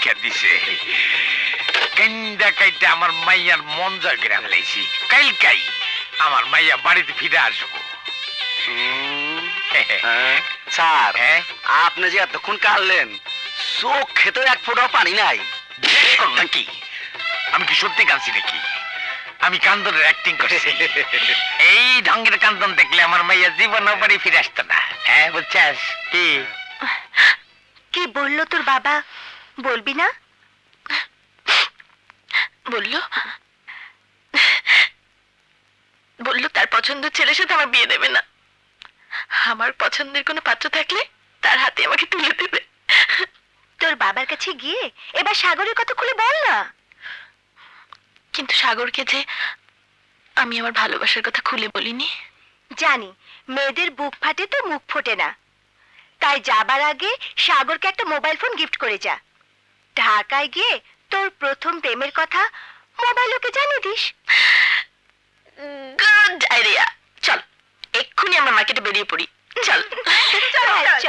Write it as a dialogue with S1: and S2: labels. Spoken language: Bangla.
S1: পরীক্ষা দিছে। কেন্দা কাইতে আমার মাইয়ার মন জয় করে ফেলাইছি। কাইলকাই আমার মাইয়া বাড়িতে ফিরে আসব।
S2: হ্যাঁ? স্যার
S1: হ্যাঁ?
S2: আপনি যে এতক্ষণ কাঁদলেন চোখ খেতে এক ফোঁটাও পানি নাই।
S1: নাকি আমি কি সত্যি কাঁদছি নাকি? আমি কান্দনের অ্যাক্টিং করছি। এই ঢঙ্গের কান্দন দেখলে আমার মাইয়া জীবন বাড়ি ফিরে আসতো না। হ্যাঁ বুঝছাস? কি?
S3: কি বলল তোর বাবা? বলবি না?
S4: বলল। বলল তার পছন্দের ছেলের সাথে আমার বিয়ে দেবে না। আমার পছন্দের কোনো পাত্র থাকলে তার হাতে আমাকে তুলে দেবে।
S3: তোর বাবার কাছে গিয়ে এবার সাগরের কথা খুলে বল না।
S4: কিন্তু সাগরকে যে আমি আমার ভালোবাসার কথা খুলে বলিনি।
S3: জানি মেয়েদের বুক ফাটে তো মুখ ফোটে না। তাই যাবার আগে সাগরকে একটা মোবাইল ফোন গিফট করে যা। ঢাকায় গিয়ে তোর প্রথম প্রেমের কথা মোবাইল ওকে জানিয়ে দিস।
S4: গুড আইডিয়া চল এক্ষুনি আমরা মার্কেটে বেরিয়ে পড়ি। চল।
S3: চল, চল।